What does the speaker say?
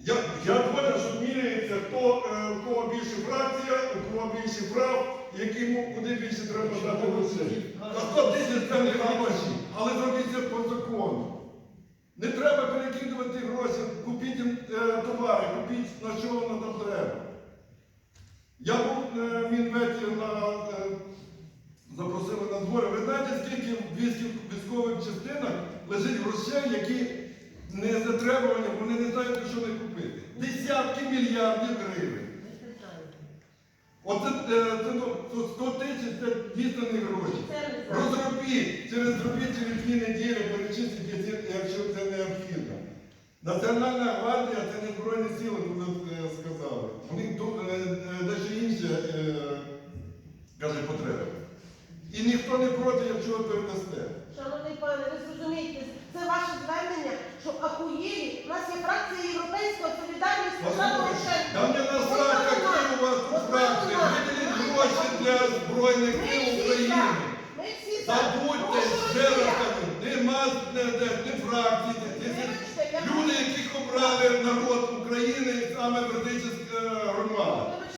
Я, я згоден, що міряється, хто, е, у кого більше фракція, у кого більше прав, якому куди більше треба дати грошей. А 100 тисяч це не гроші, але зробіть це по закону. Не треба перекидувати гроші, купіть е, товари, купіть на що воно там треба. Я був е, в на е, запросили на збори. Ви знаєте, скільки в військових частинах лежить грошей, які не затребувані, вони не знають, що не купити. Десятки мільярдів гривень. Оце е, це, ну, 100 тисяч це дійсно не гроші. Розробіть, через зробіть через дві неділі, перечисліть, якщо- це необхідно. Національна гвардія це не Збройні сили, ви е, сказали. У них е, е, інше, е, каже, потреби. І ніхто не проти, якщо ви передасте. Шановний пане, ви зрозумієте, Збройних сил України. Забудьте, ще раз кажу, нема не, не, не фракції. Люди, яких обрали народ України, саме верди